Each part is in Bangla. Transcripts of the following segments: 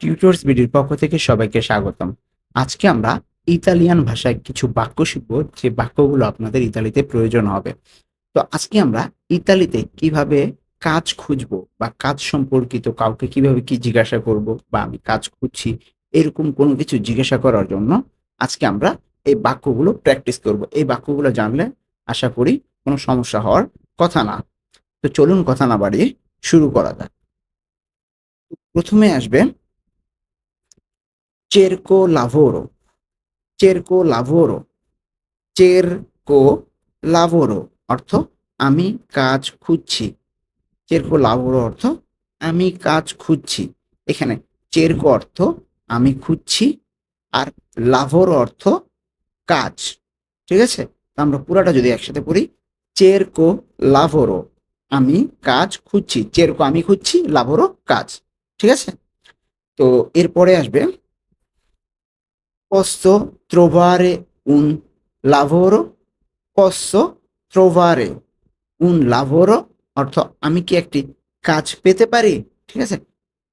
টিউটর্স বিডির পক্ষ থেকে সবাইকে স্বাগতম। আজকে আমরা ইতালিয়ান ভাষায় কিছু বাক্য শিখব, যে বাক্যগুলো আপনাদের ইতালিতে প্রয়োজন হবে। তো আজকে আমরা ইতালিতে কীভাবে কাজ খুঁজবো বা কাজ সম্পর্কিত কাউকে কীভাবে কি জিজ্ঞাসা করব বা আমি কাজ খুঁজছি, এরকম কোনো কিছু জিজ্ঞাসা করার জন্য আজকে আমরা এই বাক্যগুলো প্র্যাকটিস করব। এই বাক্যগুলো জানলে আশা করি কোনো সমস্যা হওয়ার কথা না। তো চলুন কথা না বাড়িয়ে শুরু করা যাক। প্রথমে আসবে cerco lavoro. Cerco lavoro. Cerco lavoro. অর্থ, আমি কাজ খুঁজছি। চেরকো লাভোরো অর্থ, আমি কাজ খুঁজছি। এখানে চেরকো অর্থ, আমি খুঁজছি। আর লাভোরো অর্থ, কাজ। ঠিক আছে? আমরা পুরাটা যদি একসাথে পড়ি চেরকো লাভোরো আমি কাজ খুঁজছি। চেরকো আমি খুঁজছি লাভোরো কাজ। ঠিক আছে? তো এরপরে আসবে posso trovare un lavoro? Posso trovare un lavoro? অর্থ আমি কি একটি কাজ পেতে পারি? ঠিক আছে?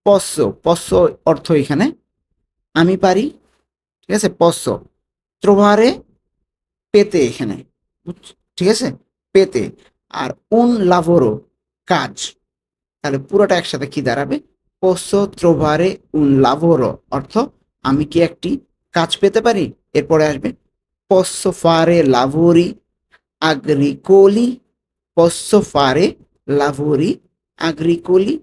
পস্য পস্য অর্থ এখানে। আমি পারি। ঠিক আছে? পস্য ত্রোভারে পেতে এখানে। ঠিক আছে? পেতে। আর উন লাভরো কাজ। তাহলে পুরোটা একসাথে কি দাঁড়াবে? পস্য ত্রোভারে উন লাভরো অর্থ, আমি কি একটি কাজ পেতে পারি? এরপরে আসবে fare lavori agricoli posso fare lavori agricoli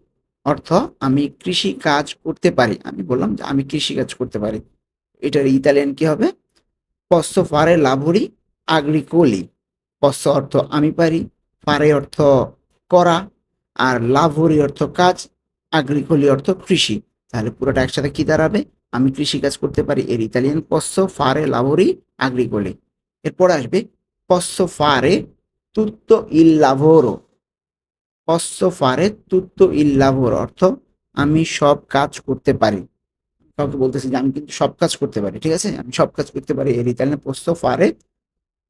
অর্থ আমি কৃষি কাজ করতে পারি। আমি বললাম যে আমি কৃষি কাজ করতে পারি। এটার ইতালিয়ান কি হবে? posso fare lavori agricoli posso অর্থ আমি পারি, ফারে অর্থ করা, আর লাভরি অর্থ কাজ, আগ্রিকোলি অর্থ কৃষি। তাহলে পুরোটা একসাথে কি দাঁড়াবে? আমি কৃষি কাজ করতে পারি, এর ইতালিয়ান পস্সো ফারে লাভরি আগ্রিকোলি এরপর আসবে পস্সো ফারে তুত্তো ইল লাভোরো। পস্সো ফারে তুত্তো ইল লাভোরো, অর্থ আমি সব কাজ করতে পারি। কাউকে বলতেছি যে আমি কিন্তু সব কাজ করতে পারি, ঠিক আছে? আমি সব কাজ করতে পারি, এর ইতালিয়ান পস্সো ফারে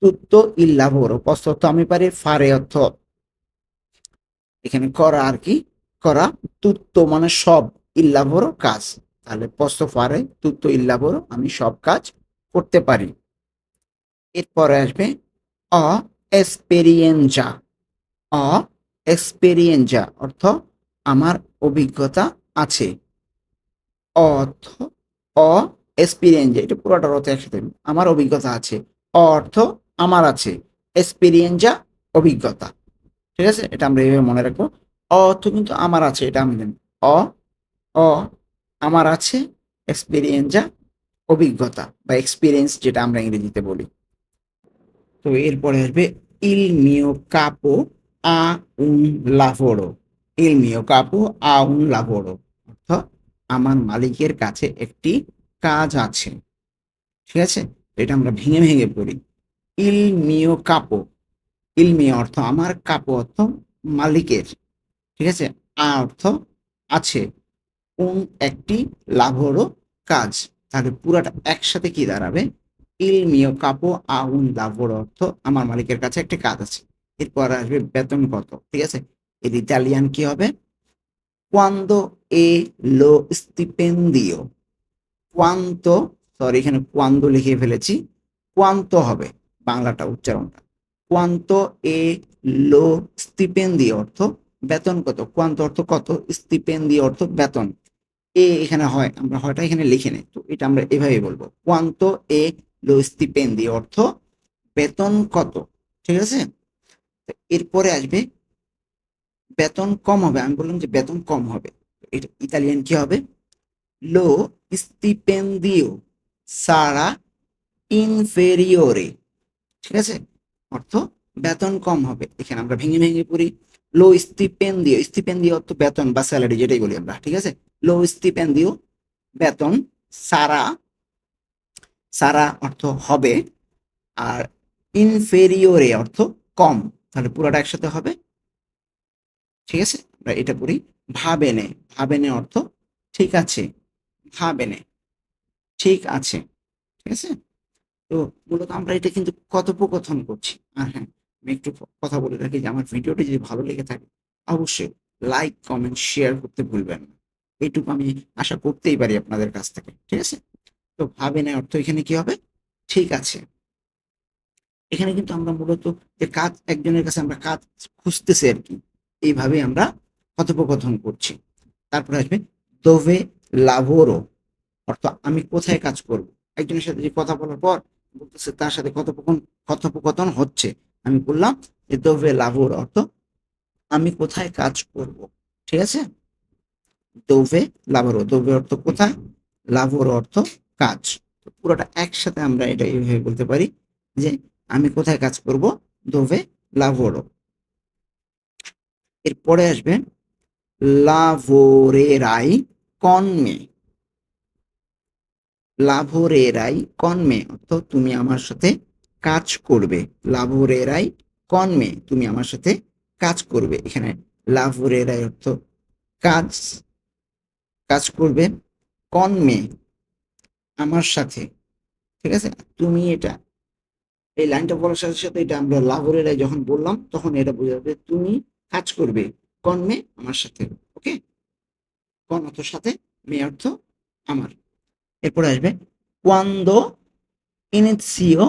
তুত্তো ইল লাভোরো। পস্সো অর্থ আমি পারি, ফারে অর্থ। এখানে করা আর কি? করা তুত্তো মানে সব ইল্লাভোরো কাজ। তাহলে পস্তো ফারে তুত্তো ইল্লাভোরো আমি সব কাজ করতে পারি। এরপরে আসবে অ এক্সপেরিয়েঞ্জা অ এক্সপেরিয়েঞ্জা অর্থ আমার অভিজ্ঞতা আছে। অর্থ অ এক্সপিরিয়েঞ্জা এটা পুরোটার অর্থ একসাথে, আমার অভিজ্ঞতা আছে। অর্থ আমার আছে এক্সপিরিয়েঞ্জা অভিজ্ঞতা। ঠিক আছে? এটা আমরা এইভাবে মনে রাখব। অর্থ কিন্তু আমার আছে, এটা আমি অ অ আমার আছে এক্সপিরিয়েঞ্জা অভিজ্ঞতা বা এক্সপিরিয়েন্স যেটা আমরা ইংরেজিতে বলি। তো এরপরে আসবে ইল মিও কাপো আ উন লাভোরো। ইল মিও কাপো আ উন লাভোরো। অর্থ আমার মালিকের কাছে একটি কাজ আছে। ঠিক আছে? এটা আমরা ভেঙে ভেঙে পড়ি। ইল মিও কাপো। ইলমি অর্থ আমার, কাপো অর্থ মালিকের। ঠিক আছে? আ অর্থ আছে। কোন একটি লাভরও কাজ। তাহলে পুরাটা একসাথে কি দাঁড়াবে? ইলমিও কাপো আউন লাভর অর্থ আমার মালিকের কাছে একটি কাজ আছে। এরপর আসবে বেতন কত, ঠিক আছে? এর ইতালিয়ান কি হবে? কোয়ান্দো এ লো স্টিপেন্দিও কোয়ান্ত সরি এখানে কোয়ান্দো লিখে ফেলেছি। কোয়ান্ত হবে, বাংলাটা উচ্চারণটা। কোয়ান্ত এ লো স্টিপেন্দি অর্থ বেতন কত? কোয়ান্ত অর্থ কত? স্টিপেন্দি অর্থ বেতন। এ এখানে হয়, আমরা হয়টা এখানে লিখে নেই। তো এটা আমরা এভাবে বলব। কোয়ান্ত এ লো স্টিপেন্দি অর্থ বেতন কত? ঠিক আছে? এরপরে আসবে, বেতন কম হবে। আমি বললাম যে বেতন কম হবে। এটা ইতালিয়ান কি হবে? লো স্টিপেন্দিও সারা ইনফেরিওরে ঠিক আছে? অর্থ বেতন কম হবে। এখানে আমরা ভেঙে ভেঙে পড়ি। লো স্টিপেন্দিও স্টিপেন্দিও অর্থ বেতন বা স্যালারি যেটাই বলি আমরা, ঠিক আছে? লো স্টিপেন্দিও বেতন সারা সারা অর্থ হবে আর ইনফেরিওরে অর্থ কম, তাহলে পুরোটা একসাথে হবে। ঠিক আছে? আমরা এটা পড়ি। ভাবেনে ভাবেনে অর্থ ঠিক আছে, ভাবেনে ঠিক আছে ঠিক আছে? তো মূলত আমরা এটা কিন্তু কথোপকথন করছি। আর হ্যাঁ আমি একটু কথা বলে রাখি যে আমার ভিডিওটি যদি ভালো লেগে থাকে, অবশ্যই লাইক কমেন্ট শেয়ার করতে ভুলবেন না। এইটুকু আমি আশা করতেই পারি আপনাদের কাছ থেকে, ঠিক আছে? তো ভাবে না অর্থ এখানে কি হবে? ঠিক আছে। এখানে কিন্তু আমরা মূলত যে কাজ, একজনের কাছে আমরা কাজ খুঁজতেছি আর কি এইভাবে আমরা কথোপকথন করছি। তারপরে আসবে দোভে লাভোরো অর্থ আমি কোথায় কাজ করব? একজনের সাথে যে কথা বলার পর বলতেছে তার সাথে কথোপকথন কথোপকথন হচ্ছে। আমি বললাম দোভে লাভোর অর্থ আমি কোথায় কাজ করব, ঠিক আছে? দোভে লাভোরো দোভে অর্থ কোথায়? লাভোর অর্থ কাজ। পুরোটা একসাথে আমরা এটা এইভাবে বলতে পারি যে আমি কোথায় কাজ করব? দোভে লাভোরো এরপরে আসবে লাভোরেরাই কনমে। লাভোরেরাই কনমে অর্থ তুমি আমার সাথে কাজ করবে। লাভোরেরাই কনমে তুমি আমার সাথে কাজ করবে। এখানে লাভোরেরাই অর্থ কাজ কাজ করবে কনমে আমার সাথে। ঠিক আছে? তুমি এটা, এই লাইনটা বলার সাথে সাথে এটা আমরা লাভোরেরাই যখন বললাম, তখন এটা বোঝাবে তুমি কাজ করবে কনমে আমার সাথে। ওকে? কন অর্থ সাথে, মে অর্থ আমার। এরপরে আসবে cuando inicio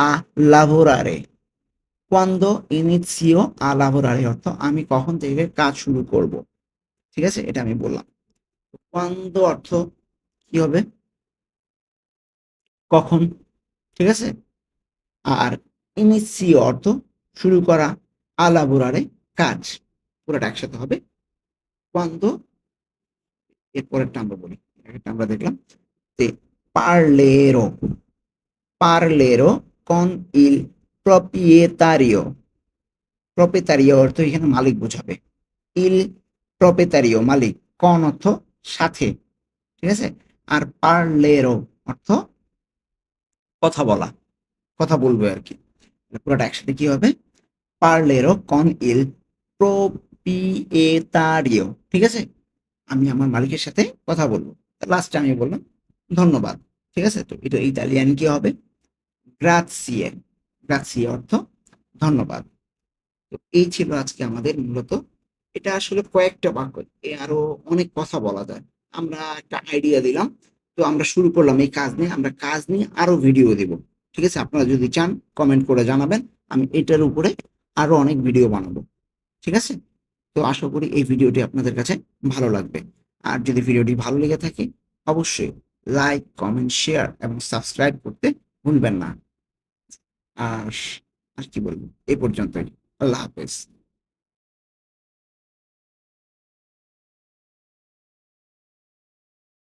a lavorare cuando inicio a lavorare অর্থ আমি কখন থেকে কাজ শুরু করব। ঠিক আছে? এটা আমি বললাম। cuando অর্থ কি হবে? কখন? ঠিক আছে? আর ইনিসিও অর্থ শুরু করা lavorare কাজ। পুরোটা একসাথে হবে। cuando এরপরেরটা আমরা বলি। একটা আমরা দেখলাম যে parlerò parlerò con il proprietario proprietario অর্থ এখানে মালিক বোঝাবে। Il proprietario মালিক, con অর্থ সাথে। ঠিক আছে? আর parlerò অর্থ কথা বলা। কথা বলবে আর কি। পুরোটা একসাথে কি হবে? Parlerò con il proprietario ঠিক আছে? আমি আমার মালিকের সাথে কথা বলব। লাস্টে আমি বললাম, ধন্যবাদ। ঠিক আছে? তো এটা ইতালিয়ান কি হবে? গ্রাৎসিয়ে গ্রাৎসিয়ে অর্থ, ধন্যবাদ। তো এই ছিল আজকে আমাদের মূলত। এটা আসলে কয়েকটা বাক্য, এ আরও অনেক কথা বলা যায়। আমরা একটা আইডিয়া দিলাম, তো আমরা শুরু করলাম এই কাজ নিয়ে। আমরা কাজ নিয়ে আরও ভিডিও দিব, ঠিক আছে? আপনারা যদি চান কমেন্ট করে জানাবেন। আমি এটার উপরে আরও অনেক ভিডিও বানাবো, ঠিক আছে? তো আশা করি এই ভিডিওটি আপনাদের কাছে ভালো লাগবে। আর যদি ভিডিওটি ভালো লেগে থাকে, অবশ্যই লাইক কমেন্ট শেয়ার এবং সাবস্ক্রাইব করতে ভুলবেন না। আর কি বলব? এই পর্যন্তই। আল্লাহ হাফেজ।